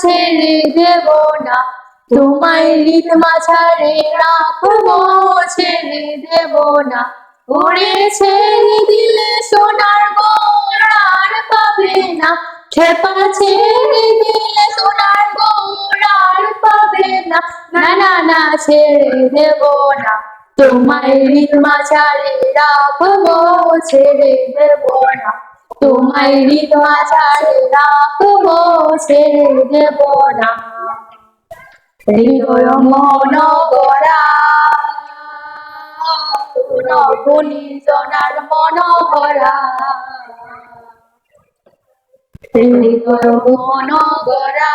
ছেড়ে দেব না। তোমায় নীল মাঝারে রাখব ছেড়ে দেব না। ওরে ছেড়ে দিলে সোনার গোর আর পাবে না। খেপা ছেড়ে দিলে সোনার গোর আর পাবে না। না না না, ছেড়ে দেব না। তোমায় নীল মাঝারে রাখব ছেড়ে দেব না। তোমায় হৃদ মাঝারে রাখব, ছেড়ে দেব না। হৃদয় মন গড়া। গুণী জনার মন ভরা হৃদয় মন গড়া।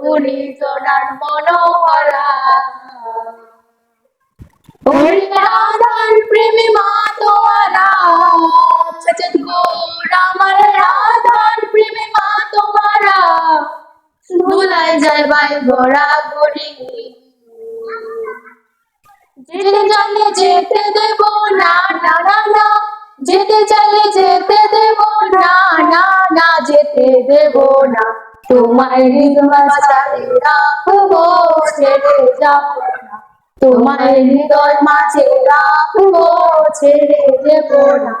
গুণী জনার মন ভরা তোমারা তোমারা যেতে চাইলে যেতে দেব না না না যেতে চাইলে যেতে দেব না না না, যেতে দেব না। তোমায় হৃদয় রাখব, ছেড়ে যাব। তোমায় হৃদয় মাঝে রাখব, ছেড়ে দেব না।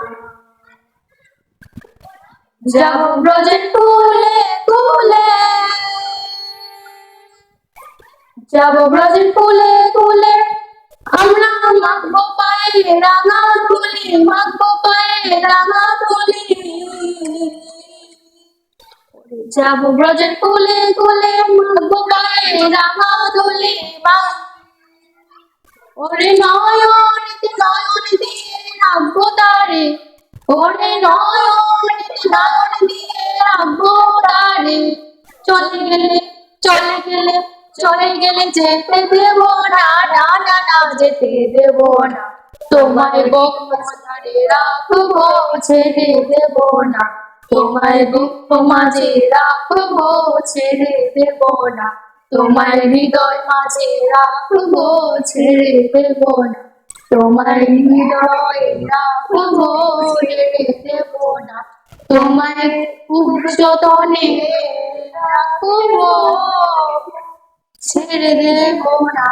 যাব ব্রজের কুলে কুলে যাব ব্রজের কুলে কুলে আমরা মাখবো পায়ে রাঙা তুলি মাখবো পায়ে রাঙা তুলি যাব ব্রজের কুলে কুলে মাখবো পায়ে রাঙা তুলি মা- ওরে নয়ন নয়ন দিয়ে রাখব তারে। ওরে নয়ন নয়ন দিয়ে রাখব তারে। চলে গেলে চলে গেলে চলে গেলে যেতে দেব না না না না, যেতে দেব না। তোমায় বক্ষে রাখব, ছেড়ে দেব না। তোমায় দুঃখ মাঝে রাখব, ছেড়ে দেব না। তোমার হৃদয় মাঝে রাখব ছেড়ে দেব না। তোমার হৃদয় রাখব ছেড়ে দেব না। তোমার উচ্চতনে রাখব ছেড়ে দেব না।